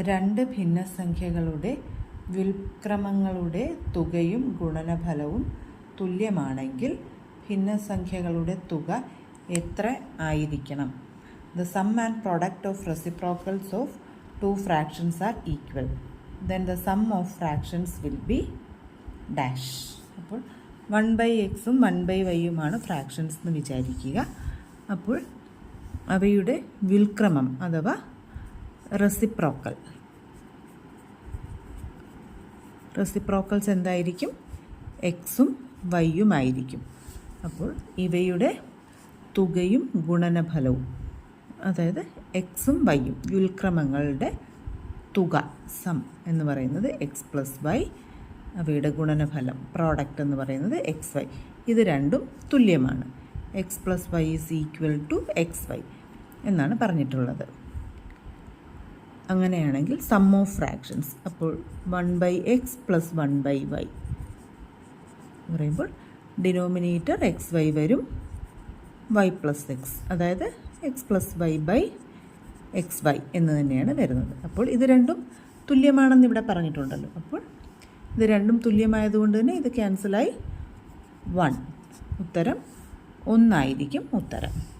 രണ്ട് ഭിന്നസംഖ്യകളുടെ വ്യുൽക്രമങ്ങളുടെ തുകയും ഗുണനഫലവും തുല്യമാണെങ്കിൽ ഭിന്നസംഖ്യകളുടെ തുക എത്ര ആയിരിക്കണം? The sum and product of reciprocals of two fractions are equal then the sum of fractions will be dash അപ്പോൾ വൺ ബൈ എക്സും വൺ ബൈ വൈയുമാണ് ഫ്രാക്ഷൻസ് എന്ന് വിചാരിക്കുക. അപ്പോൾ അവയുടെ വിൽക്രമം അഥവാ റെസിപ്രോക്കൽ. റെസിപ്രോക്കൽസ് എന്തായിരിക്കും? എക്സും വൈയും ആയിരിക്കും. അപ്പോൾ ഇവയുടെ തുകയും ഗുണനഫലവും അതായത് എക്സും വൈയും വ്യുൽക്രമങ്ങളുടെ തുക സം എന്ന് പറയുന്നത് എക്സ് പ്ലസ് വൈ അവയുടെ ഗുണനഫലം പ്രോഡക്റ്റ് എന്ന് പറയുന്നത് എക്സ് വൈ. ഇത് രണ്ടും തുല്യമാണ്. X plus Y is equal to X Y എന്നാണ് പറഞ്ഞിട്ടുള്ളത്. അങ്ങനെയാണെങ്കിൽ സം ഓഫ് ഫ്രാക്ഷൻസ് അപ്പോൾ one by X plus one by Y പറയുമ്പോൾ ഡിനോമിനേറ്റർ എക്സ് വൈ വരും. വൈ പ്ലസ് എക്സ് അതായത് X plus Y by X Y എന്ന് തന്നെയാണ് വരുന്നത്. അപ്പോൾ ഇത് രണ്ടും തുല്യമാണെന്ന് ഇവിടെ പറഞ്ഞിട്ടുണ്ടല്ലോ. അപ്പോൾ ഇത് രണ്ടും തുല്യമായതുകൊണ്ട് തന്നെ ഇത് ക്യാൻസലായി വൺ ഉത്തരം ഒന്നായിരിക്കും ഉത്തരം.